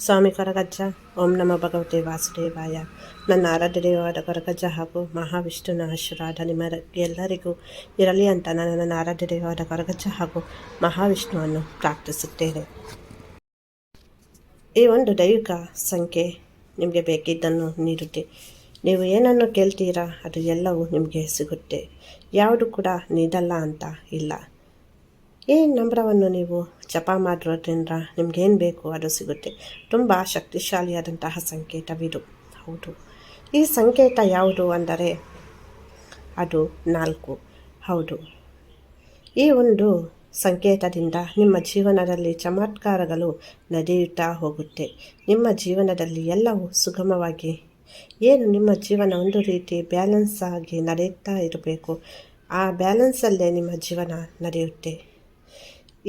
ಸ್ವಾಮಿ ಕೊರಗಜ್ಜ. ಓಂ ನಮ ಭಗವತಿ ವಾಸುದೇವಾಯ. ನನ್ನ ಆರಾಧ್ಯ ದೇವವಾದ ಕೊರಗಜ್ಜ ಹಾಗೂ ಮಹಾವಿಷ್ಣುನ ಆಶೀರ್ವಾದ ನಿಮ್ಮ ಎಲ್ಲರಿಗೂ ಇರಲಿ ಅಂತ ನಾನು ನನ್ನ ಆರಾಧ್ಯ ದೇವವಾದ ಕೊರಗಜ್ಜ ಹಾಗೂ ಮಹಾವಿಷ್ಣುವನ್ನು ಪ್ರಾರ್ಥಿಸುತ್ತೇನೆ. ಈ ಒಂದು ದೈವಿಕ ಸಂಖ್ಯೆ ನಿಮಗೆ ಬೇಕಿದ್ದನ್ನು ನೀಡುತ್ತೆ. ನೀವು ಏನನ್ನು ಕೇಳ್ತೀರಾ ಅದು ಎಲ್ಲವೂ ನಿಮಗೆ ಸಿಗುತ್ತೆ. ಯಾವುದು ಕೂಡ ನೀಡಲ್ಲ ಅಂತ ಇಲ್ಲ. ಈ ನಂಬರವನ್ನು ನೀವು ಜಪ ಮಾಡಿರೋದ್ರಿಂದ ನಿಮ್ಗೇನು ಬೇಕು ಅದು ಸಿಗುತ್ತೆ. ತುಂಬ ಶಕ್ತಿಶಾಲಿಯಾದಂತಹ ಸಂಕೇತವಿದು ಹೌದು. ಈ ಸಂಕೇತ ಯಾವುದು ಅಂದರೆ ಅದು ನಾಲ್ಕು. ಹೌದು. ಈ ಒಂದು ಸಂಕೇತದಿಂದ ನಿಮ್ಮ ಜೀವನದಲ್ಲಿ ಚಮತ್ಕಾರಗಳು ನಡೆಯುತ್ತಾ ಹೋಗುತ್ತೆ. ನಿಮ್ಮ ಜೀವನದಲ್ಲಿ ಎಲ್ಲವೂ ಸುಗಮವಾಗಿ, ಏನು ನಿಮ್ಮ ಜೀವನ ಒಂದು ರೀತಿ ಬ್ಯಾಲೆನ್ಸ್ ಆಗಿ ನಡೆಯುತ್ತಾ ಇರಬೇಕು, ಆ ಬ್ಯಾಲೆನ್ಸಲ್ಲೇ ನಿಮ್ಮ ಜೀವನ ನಡೆಯುತ್ತೆ.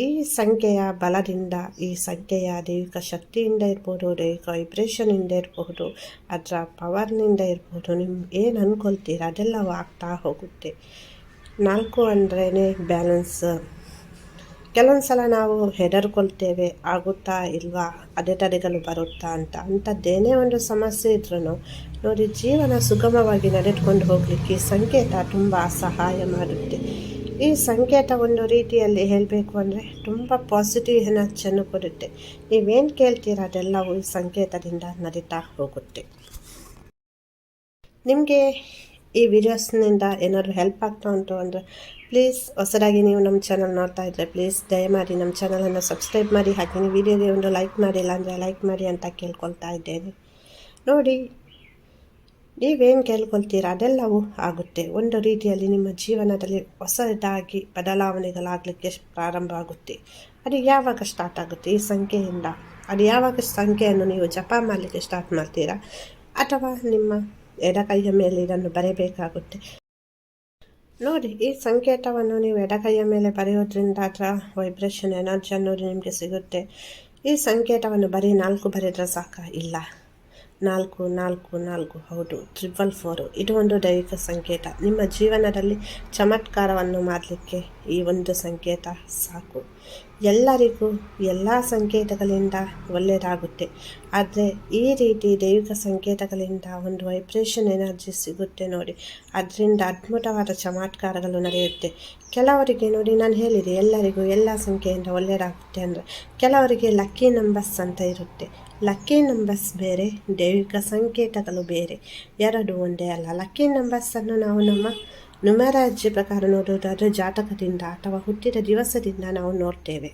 ಈ ಸಂಖ್ಯೆಯ ಬಲದಿಂದ, ಈ ಸಂಖ್ಯೆಯ ದೈವಿಕ ಶಕ್ತಿಯಿಂದ ಇರ್ಬೋದು ದೈವಿಕ ವೈಬ್ರೇಷನಿಂದ ಇರಬಹುದು ಅದರ ಪವರ್ನಿಂದ ಇರ್ಬೋದು ನಿಮ್ಮ ಏನು ಅಂದ್ಕೊಳ್ತೀರ ಅದೆಲ್ಲವೂ ಆಗ್ತಾ ಹೋಗುತ್ತೆ. ನಾಲ್ಕು ಅಂದ್ರೇ ಬ್ಯಾಲೆನ್ಸ್ ಕೆಲವೊಂದು ಸಲ ನಾವು ಹೆದರ್ಕೊಳ್ತೇವೆ, ಆಗುತ್ತಾ ಇಲ್ವಾ ಅಡೆತಡೆಗಳು ಬರುತ್ತಾ ಅಂತ. ಅಂಥದ್ದೇನೇ ಒಂದು ಸಮಸ್ಯೆ ಇದ್ರೂ ನೋಡಿ, ಜೀವನ ಸುಗಮವಾಗಿ ನಡೆದುಕೊಂಡು ಹೋಗಲಿಕ್ಕೆ ಸಂಕೇತ ತುಂಬ ಸಹಾಯ ಮಾಡುತ್ತೆ. ಈ ಸಂಕೇತ ಒಂದು ರೀತಿಯಲ್ಲಿ ಹೇಳಬೇಕು ಅಂದರೆ ತುಂಬ ಪಾಸಿಟಿವ್ ಎನರ್ಜಿಯನ್ನು ಕೊಡುತ್ತೆ. ನೀವೇನು ಕೇಳ್ತೀರ ಅದೆಲ್ಲವೂ ಈ ಸಂಕೇತದಿಂದ ನಡೀತಾ ಹೋಗುತ್ತೆ. ನಿಮಗೆ ಈ ವಿಡಿಯೋಸ್ನಿಂದ ಏನಾದರೂ ಹೆಲ್ಪ್ ಆಗ್ತಾ ಉಂಟು ಅಂದರೆ ಪ್ಲೀಸ್ ಹೊಸದಾಗಿ ನೀವು ನಮ್ಮ ಚಾನಲ್ ನೋಡ್ತಾ ಇದ್ದರೆ ಪ್ಲೀಸ್ ದಯಮಾಡಿ ನಮ್ಮ ಚಾನಲನ್ನು ಸಬ್ಸ್ಕ್ರೈಬ್ ಮಾಡಿ, ಹಾಗೆ ವಿಡಿಯೋಗೆ ಒಂದು ಲೈಕ್ ಮಾಡಿಲ್ಲ ಅಂದರೆ ಲೈಕ್ ಮಾಡಿ ಅಂತ ಕೇಳ್ಕೊಳ್ತಾ ಇದ್ದೇನೆ. ನೋಡಿ ನೀವೇನು ಕೇಳ್ಕೊಳ್ತೀರ? ಅದೆಲ್ಲವೂ ಆಗುತ್ತೆ. ಒಂದು ರೀತಿಯಲ್ಲಿ ನಿಮ್ಮ ಜೀವನದಲ್ಲಿ ಹೊಸದಾಗಿ ಬದಲಾವಣೆಗಳಾಗಲಿಕ್ಕೆ ಪ್ರಾರಂಭ ಆಗುತ್ತೆ. ಅದು ಯಾವಾಗ ಸ್ಟಾರ್ಟ್ ಆಗುತ್ತೆ? ಈ ಸಂಖ್ಯೆಯಿಂದ. ಅದು ಯಾವಾಗ ಸಂಖ್ಯೆಯನ್ನು ನೀವು ಜಪ ಮಾಡಲಿಕ್ಕೆ ಸ್ಟಾರ್ಟ್ ಮಾಡ್ತೀರಾ? ಅಥವಾ ನಿಮ್ಮ ಎಡಕೈಯ ಮೇಲೆ ಇದನ್ನು ಬರೆಯಬೇಕಾಗುತ್ತೆ ನೋಡಿ, ಈ ಸಂಕೇತವನ್ನು ನೀವು ಎಡಕೈಯ ಮೇಲೆ ಬರೆಯೋದ್ರಿಂದ ಅದರ ವೈಬ್ರೇಷನ್ ಎನರ್ಜಿ ಅನ್ನೋದು ನಿಮಗೆ ಸಿಗುತ್ತೆ. ಈ ಸಂಕೇತವನ್ನು ಬರೀ ನಾಲ್ಕು ಬರೆದ್ರೆ ಸಾಕ? ಇಲ್ಲ. ನಾಲ್ಕು ನಾಲ್ಕು ನಾಲ್ಕು ಹೌದು. Triple four. ಇದು ಒಂದು ದೈವಿಕ ಸಂಕೇತ. ನಿಮ್ಮ ಜೀವನದಲ್ಲಿ ಚಮತ್ಕಾರವನ್ನು ಮಾಡಲಿಕ್ಕೆ ಈ ಒಂದು ಸಂಕೇತ ಸಾಕು. ಎಲ್ಲರಿಗೂ ಎಲ್ಲ ಸಂಕೇತಗಳಿಂದ ಒಳ್ಳೆಯದಾಗುತ್ತೆ. ಆದರೆ ಈ ರೀತಿ ದೈವಿಕ ಸಂಕೇತಗಳಿಂದ ಒಂದು ವೈಬ್ರೇಷನ್ ಎನರ್ಜಿ ಸಿಗುತ್ತೆ ನೋಡಿ. ಅದರಿಂದ ಅದ್ಭುತವಾದ ಚಮತ್ಕಾರಗಳು ನಡೆಯುತ್ತೆ. ಕೆಲವರಿಗೆ ನೋಡಿ ನಾನು ಹೇಳಿದೆ, ಎಲ್ಲರಿಗೂ ಎಲ್ಲ ಸಂಖ್ಯೆಯಿಂದ ಒಳ್ಳೆಯದಾಗುತ್ತೆ ಅಂದರೆ ಕೆಲವರಿಗೆ ಲಕ್ಕಿ ನಂಬರ್ಸ್ ಅಂತ ಇರುತ್ತೆ. ಲಕ್ಕಿ ನಂಬರ್ಸ್ ಬೇರೆ, ದೈವಿಕ ಸಂಕೇತಗಳು ಬೇರೆ. ಎರಡು ಒಂದೇ ಅಲ್ಲ. ಲಕ್ಕಿ ನಂಬರ್ಸನ್ನು ನಾವು ನಮ್ಮ ನುಮರಾಜ್ಯ ಪ್ರಕಾರ ನೋಡುವುದಾದ್ರೆ ಜಾತಕದಿಂದ ಅಥವಾ ಹುಟ್ಟಿದ ದಿವಸದಿಂದ ನಾವು ನೋಡ್ತೇವೆ.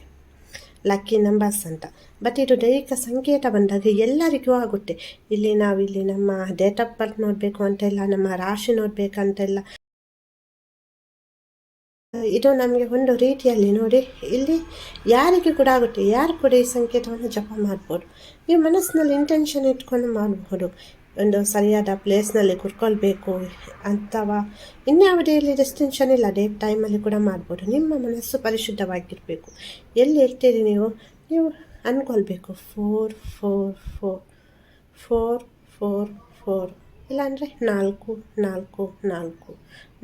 ಲಕ್ಕಿ ನಂಬರ್ಸ್ ಅಂತ. ಬಟ್ ಇದು ದೈಹಿಕ ಸಂಕೇತ ಬಂದಾಗ ಎಲ್ಲರಿಗೂ ಆಗುತ್ತೆ. ಇಲ್ಲಿ ನಾವು ಇಲ್ಲಿ ನಮ್ಮ ಡೇಟ್ ಆಫ್ ಬರ್ತ್ ನೋಡಬೇಕು ಅಂತ ಇಲ್ಲ ನಮ್ಮ ರಾಶಿ ನೋಡಬೇಕಂತ ಇಲ್ಲ ಇದು ನಮಗೆ ಒಂದು ರೀತಿಯಲ್ಲಿ ನೋಡಿ, ಇಲ್ಲಿ ಯಾರಿಗೆ ಕೂಡ ಆಗುತ್ತೆ. ಯಾರು ಕೂಡ ಈ ಸಂಕೇತವನ್ನು ಜಪ ಮಾಡ್ಬೋದು. ನೀವು ಮನಸ್ಸಿನಲ್ಲಿ ಇಂಟೆನ್ಷನ್ ಇಟ್ಕೊಂಡು ಮಾಡಬಹುದು ಒಂದು ಸರಿಯಾದ ಪ್ಲೇಸ್ನಲ್ಲಿ ಕುರ್ಕೊಳ್ಬೇಕು ಅಥವಾ ಇನ್ಯಾವುದೇ ಇಲ್ಲಿ ರೆಸ್ಟ್ರಿಕ್ಷನ್ ಇಲ್ಲ ಡೇ ಟೈಮಲ್ಲಿ ಕೂಡ ಮಾಡ್ಬೋದು. ನಿಮ್ಮ ಮನಸ್ಸು ಪರಿಶುದ್ಧವಾಗಿರಬೇಕು. ಎಲ್ಲಿ ಇರ್ತೀರಿ ನೀವು? ನೀವು ಅಂದ್ಕೊಳ್ಬೇಕು. Four four four four four four ಇಲ್ಲಾಂದರೆ ನಾಲ್ಕು ನಾಲ್ಕು ನಾಲ್ಕು.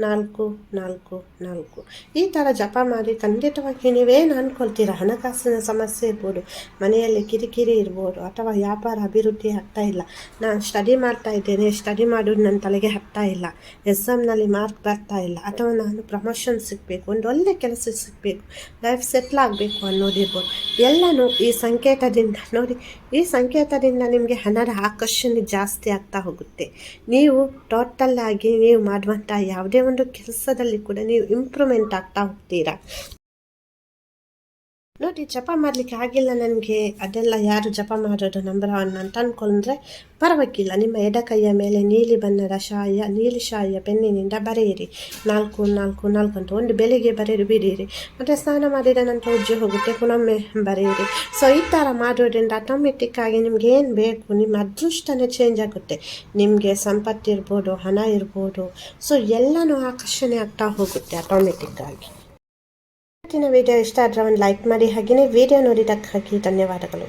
ನಾಲ್ಕು ನಾಲ್ಕು ನಾಲ್ಕು. ಈ ಥರ ಜಪ ಮಾಡಿ ಖಂಡಿತವಾಗಿ ನೀವೇನು ಅಂದ್ಕೊಳ್ತೀರ ಹಣಕಾಸಿನ ಸಮಸ್ಯೆ ಇರ್ಬೋದು, ಮನೆಯಲ್ಲಿ ಕಿರಿಕಿರಿ ಇರ್ಬೋದು, ಅಥವಾ ವ್ಯಾಪಾರ ಅಭಿವೃದ್ಧಿ ಆಗ್ತಾ ಇಲ್ಲ. ನಾನು ಸ್ಟಡಿ ಮಾಡ್ತಾ ಇದ್ದೇನೆ ಸ್ಟಡಿ ಮಾಡೋದು ನನ್ನ ತಲೆಗೆ ಹತ್ತಾ ಇಲ್ಲ. ಎಕ್ಸಾಮ್ನಲ್ಲಿ ಮಾರ್ಕ್ ಬರ್ತಾ ಇಲ್ಲ, ಅಥವಾ ನಾನು ಪ್ರಮೋಷನ್ ಸಿಗಬೇಕು, ಒಂದು ಒಳ್ಳೆ ಕೆಲಸ ಸಿಗಬೇಕು ಲೈಫ್ ಸೆಟ್ಲ್ ಆಗಬೇಕು ಅನ್ನೋದಿರ್ಬೋದು. ಎಲ್ಲನೂ ಈ ಸಂಕೇತದಿಂದ ನೋಡಿ, ಈ ಸಂಕೇತದಿಂದ ನಿಮಗೆ ಹಣದ ಆಕರ್ಷಣೆ ಜಾಸ್ತಿ ಆಗ್ತಾ ಹೋಗುತ್ತೆ. ನೀವು ಟೋಟಲ್ ಆಗಿ ನೀವು ಮಾಡುವಂಥ ಯಾವುದೇ ಒಂದು ಕೆಲಸದಲ್ಲಿ ಕೂಡ ನೀವು ಇಂಪ್ರೂವ್ಮೆಂಟ್ ಆಗ್ತಾ ಹೋಗ್ತೀರಾ? ನೋಡಿ, ಜಪ ಮಾಡಲಿಕ್ಕೆ ಆಗಿಲ್ಲ ನನಗೆ. ಅದೆಲ್ಲ ಯಾರು ಜಪ ಮಾಡೋದು ನಂಬರ್ ಒನ್ ಅಂತ ಅಂದ್ಕೊಂಡ್ರೆ ಪರವಾಗಿಲ್ಲ. ನಿಮ್ಮ ಎಡಕೈಯ ಮೇಲೆ ನೀಲಿ ಬಣ್ಣದ ಶಾಯ, ನೀಲಿ ಶಾಯಿಯ ಪೆನ್ನಿನಿಂದ ಬರೆಯಿರಿ. ನಾಲ್ಕು ನಾಲ್ಕು ನಾಲ್ಕು ಅಂತ ಒಂದು ಬೆಳಿಗ್ಗೆ ಬರೆದು ಬಿಡಿರಿ. ಮತ್ತು ಸ್ನಾನ ಮಾಡಿದ ನಂತರ ಉಜ್ಜಿ ಹೋಗುತ್ತೆ. ಪುನೊಮ್ಮೆ ಬರೆಯಿರಿ. ಸೊ ಈ ಥರ ಮಾಡೋದ್ರಿಂದ ಆಟೋಮೆಟಿಕ್ ಆಗಿ ನಿಮ್ಗೆ ಏನು ಬೇಕು, ನಿಮ್ಮ ಅದೃಷ್ಟನೇ ಚೇಂಜ್ ಆಗುತ್ತೆ. ನಿಮಗೆ ಸಂಪತ್ತಿರ್ಬೋದು ಹಣ ಇರ್ಬೋದು. ಸೊ ಎಲ್ಲನೂ ಆಕರ್ಷಣೆ ಆಗ್ತಾ ಹೋಗುತ್ತೆ ಆಟೋಮೆಟಿಕ್ ಆಗಿ. ಇವತ್ತಿನ ವಿಡಿಯೋ ಇಷ್ಟ ಆದರೆ ಒಂದು ಲೈಕ್ ಮಾಡಿ ಹಾಗೆಯೇ ವಿಡಿಯೋ ನೋಡಿದ್ದಕ್ಕಾಗಿ ಧನ್ಯವಾದಗಳು.